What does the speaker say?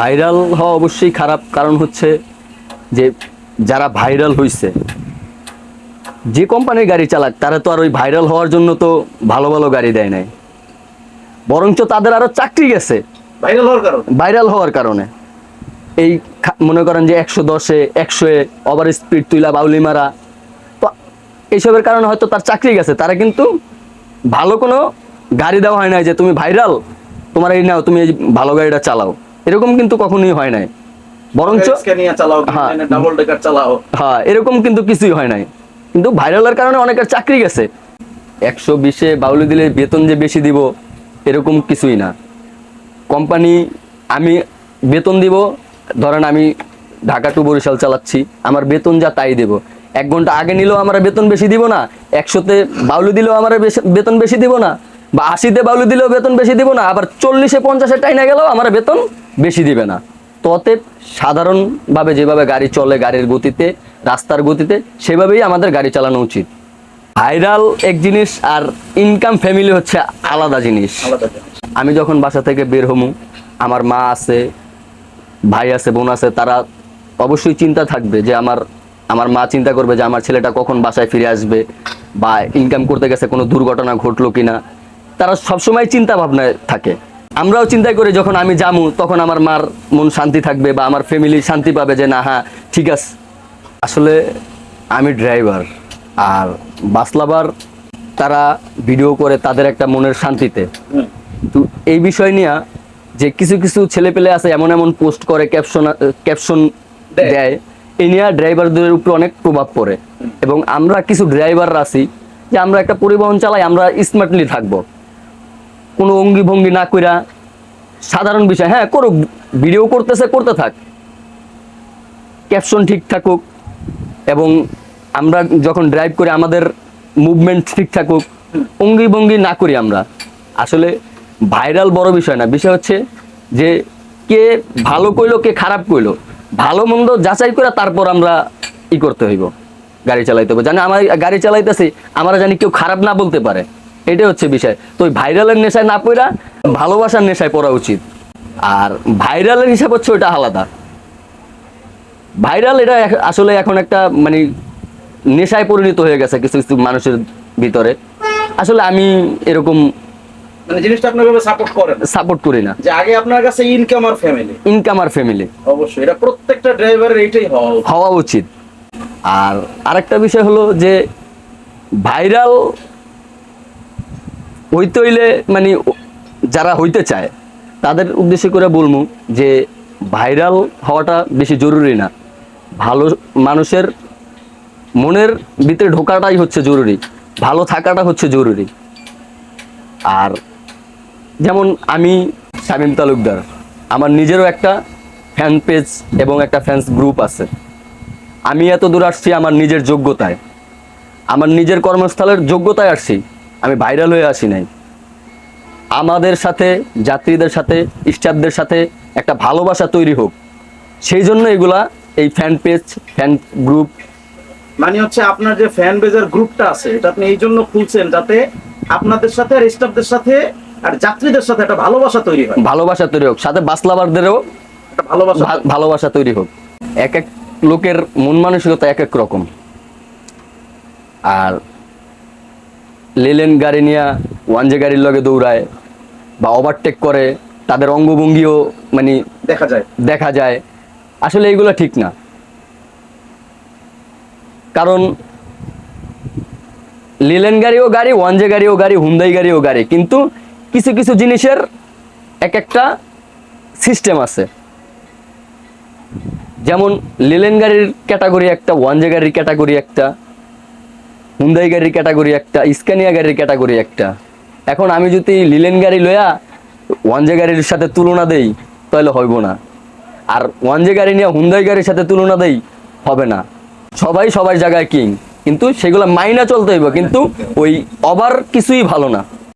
Viral হওয়া অবশ্যই খারাপ কারণ হচ্ছে যে যারা ভাইরাল হইছে যে কোম্পানির গাড়ি চালাক তারা তো আর ওই ভাইরাল হওয়ার জন্য তো ভালো ভালো গাড়ি দেয় নাই। বরঞ্চ তাদের আরও চাকরি গেছে। ভাইরাল হওয়ার কারণ? ভাইরাল হওয়ার কারণে। এই মনে করেন যে একশো দশে একশো ওভার স্পিড তুইলা বাউলি মারা তো এইসবের কারণে হয়তো তার চাকরি গেছে। তারা কিন্তু ভালো কোনো গাড়ি দেওয়া হয় নাই যে তুমি ভাইরাল তোমার এই নাও তুমি এই ভালো গাড়িটা চালাও। এরকম কিন্তু কখনোই হয় নাই। বরঞ্চ হ্যাঁ। হ্যাঁ এরকম কিন্তু কিছুই হয় নাই। কিন্তু ভাইরালের কারণে অনেকের চাকরি গেছে। একশো বিশে বাউলি দিলে বেতন যে বেশি দিব এরকম কিছুই না। কোম্পানি আমি বেতন দিব ধরেন আমি ঢাকা টু বরিশাল চালাচ্ছি আমার বেতন যা তাই দেব। এক ঘণ্টা আগে নিলেও আমার বেতন বেশি দিব না একশোতে বাউলি দিলেও আমার বেতন বেশি দিব না বা আশিতে বাউলি দিলেও বেতন বেশি দিব না আবার চল্লিশে পঞ্চাশে টাইনা গেলেও আমার বেতন বেশি দিবে না। তো অতএব সাধারণভাবে যেভাবে গাড়ি চলে গাড়ির গতিতে রাস্তার গতিতে সেভাবেই আমাদের গাড়ি চালানো উচিত। ভাইরাল এক জিনিস আর ইনকাম ফ্যামিলি হচ্ছে আলাদা জিনিস। আলাদা জিনিস। আমি যখন বাসা থেকে বের হমু আমার মা আছে ভাই আছে বোন আছে তারা অবশ্যই চিন্তা থাকবে যে আমার আমার মা চিন্তা করবে যে আমার ছেলেটা কখন বাসায় ফিরে আসবে বা ইনকাম করতে গেছে কোনো দুর্ঘটনা ঘটলো কিনা। তারা সবসময় চিন্তা ভাবনায় থাকে। আমরাও চিন্তাই করি যখন আমি যামু তখন আমার মার মন শান্তি থাকবে বা আমার ফ্যামিলি শান্তি পাবে যে না হ্যাঁ ঠিক আছে। আসলে আমি ড্রাইভার আর বাসলাবার তারা ভিডিও করে তাদের একটা মনের শান্তিতে। তো এই বিষয় নিয়ে যে কিছু কিছু ছেলে পেলে আছে এমন এমন পোস্ট করে ক্যাপশন ক্যাপশন দেয়। এই নিয়ে ড্রাইভারদের উপর অনেক প্রভাব পড়ে। এবং আমরা কিছু ড্রাইভাররা আছি যে আমরা একটা পরিবহন চালাই আমরা স্মার্টলি থাকব। কোনো অঙ্গি ভঙ্গি না কইরা সাধারণ বিষয় হ্যাঁ করুক ভিডিও করতেছে, করতে থাক। ক্যাপশন ঠিক থাকুক এবং আমরা যখন ড্রাইভ করি, আমাদের মুভমেন্ট ঠিক থাকুক, অঙ্গি ভঙ্গি না করি আমরা। আসলে ভাইরাল বড় বিষয় না, বিষয় হচ্ছে যে কে ভালো কইলো, কে খারাপ কইলো। ভালো মন্দ যাচাই করে তারপর আমরা ই করতে হইব, গাড়ি চালাইতে হবে জানি আমার গাড়ি চালাইতেছি, আমরা জানি কেউ খারাপ না বলতে পারে। এটাই হচ্ছে বিষয়। তো ওই ভাইরালের নেশায় না পড়া ভালোবাসার নেশায় পড়া উচিত। আর ভাইরালের হিসাব হচ্ছে ওইটা আলাদা। ভাইরাল এটা আসলে এখন একটা মানে নেশায় পরিণত হয়ে গেছে কিছু কিছু মানুষের ভিতরে। আসলে আমি এরকম মানে জিনিসটা সাপোর্ট করেন সাপোর্ট করি না। যে আগে আপনার কাছে ইনকাম আর ফ্যামিলি ইনকাম আর ফ্যামিলি অবশ্যই এটা প্রত্যেকটা ড্রাইভারের হওয়া উচিত। আর আরেকটা বিষয় হলো যে ভাইরাল হইতে হইলে মানে যারা হইতে চায়, তাদের উদ্দেশ্যে করে বলব যে ভাইরাল হওয়াটা বেশি জরুরি না। ভালো মানুষের মনের ভিতরে ঢোকাটাই হচ্ছে জরুরি, ভালো থাকাটা হচ্ছে জরুরি। আর যেমন আমি শামীম তালুকদার, আমার নিজেরও একটা ফ্যান পেজ এবং একটা ফ্যান্স গ্রুপ আছে। আমি এত দূর আসছি আমার নিজের যোগ্যতায়। আমার নিজের কর্মস্থলের যোগ্যতায় আসছি। আমি ভাইরাল হয়ে আসি নাই। আমাদের সাথে যাত্রীদের সাথে স্টাফদের সাথে একটা ভালোবাসা তৈরি হোক। সেই জন্য এগুলা এই ফ্যান পেজ ফ্যান গ্রুপ মানে হচ্ছে আপনার যে ফ্যান পেজের গ্রুপটা আছে এটা আপনি এই জন্য খুলছেন যাতে আপনাদের সাথে আর স্টাফদের সাথে আর যাত্রীদের সাথে একটা ভালোবাসা তৈরি হয়। ভালোবাসা তৈরি হোক সাথে বাসলাবারদেরও একটা ভালোবাসা ভালোবাসা তৈরি হোক। এক এক লোকের মন মানসিকতা এক এক রকম। আর লেলেন গাড়ি নিয়ে ওয়ানজে গাড়ির লগে দৌড়ায় বা ওভারটেক করে তাদের অঙ্গভঙ্গিও মানে দেখা যায়। দেখা যায়। আসলে এইগুলো ঠিক না। কারণ লিলেন গাড়িও গাড়ি ওয়ানজে গাড়িও গাড়ি হুন্দাই গাড়িও গাড়ি কিন্তু কিছু কিছু জিনিসের এক একটা সিস্টেম আছে। যেমন লিলেন গাড়ির ক্যাটাগরি একটা ওয়ানজে গাড়ির ক্যাটাগরি একটা হুন্দাই গাড়ির ক্যাটাগরি একটা স্ক্যানিয়া গাড়ির ক্যাটাগরি একটা। এখন আমি যদি লিলেন গাড়ি লয়া ওয়ানজে গাড়ির সাথে তুলনা দেই, তাহলে হইব না। আর ওয়ানজে গাড়ি নিয়ে হুন্দাই গাড়ির সাথে তুলনা দেই, হবে না। সবাই সবার জায়গায় কিং কিন্তু সেগুলো মাইনা চলতে হইব, কিন্তু ওই অবার কিছুই ভালো না।